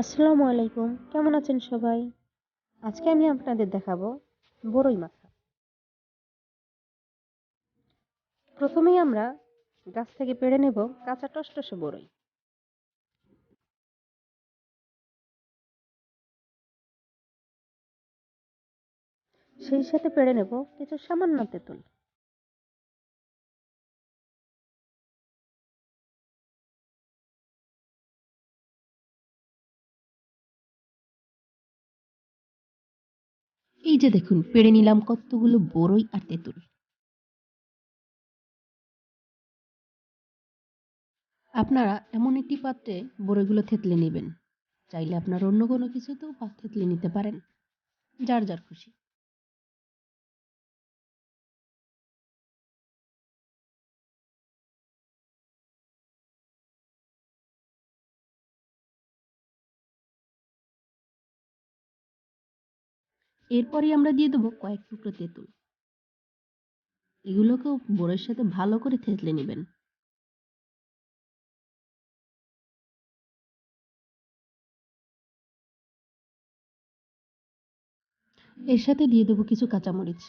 আসসালামু আলাইকুম। কেমন আছেন সবাই? আজকে আমি আপনাদের দেখাবো বড়ই মাথা। প্রথমেই আমরা গাছ থেকে পেড়ে নেব কাঁচা টসটসে বড়ই সেই সাথে পেড়ে নেব কিছু সামান্য তেঁতুল। এই যে দেখুন, পেড়ে নিলাম কতগুলো বড়ই আর তেঁতুল। আপনারা এমন একটি পাত্রে বড়ইগুলো থেতলে নেবেন। চাইলে আপনার অন্য কোনো কিছুতেও থেতলে নিতে পারেন। যার যার খুশি। এরপরই আমরা দিয়ে দেবো কয়েক টুকরো তেঁতুল। এগুলোকেও বড়ের সাথে ভালো করে থেতলে নেবেন। এর সাথে দিয়ে দেবো কিছু কাঁচামরিচ।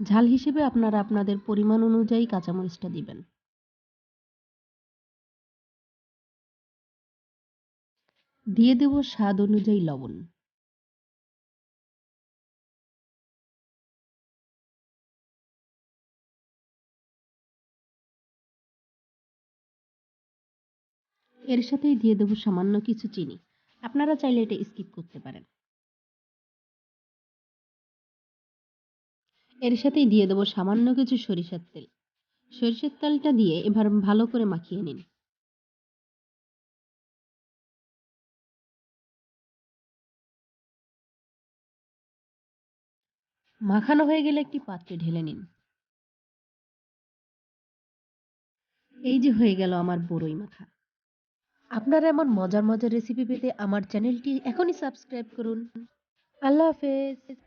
ঝাল হিসেবে আপনারা আপনাদের পরিমাণ অনুযায়ী কাঁচামরিচটা দিবেন। দিয়ে দেব স্বাদ অনুযায়ী লবণ। এর সাথেই দিয়ে দেবো সামান্য কিছু চিনি। আপনারা চাইলে এটা স্কিপ করতে পারেন। এর সাথেই দিয়ে দেবো সামান্য কিছু সরিষার তেল। সরিষার তেলটা দিয়ে এবার ভালো করে মাখিয়ে নিন। মাখানো হয়ে গেলে একটি পাত্রে ঢেলে নিন। এই যে হয়ে গেল আমার বড়ই মাখা। আপনারা এমন মজার মজার রেসিপি পেতে আমার চ্যানেলটি এখনই সাবস্ক্রাইব করুন। আল্লাহ হাফেজ।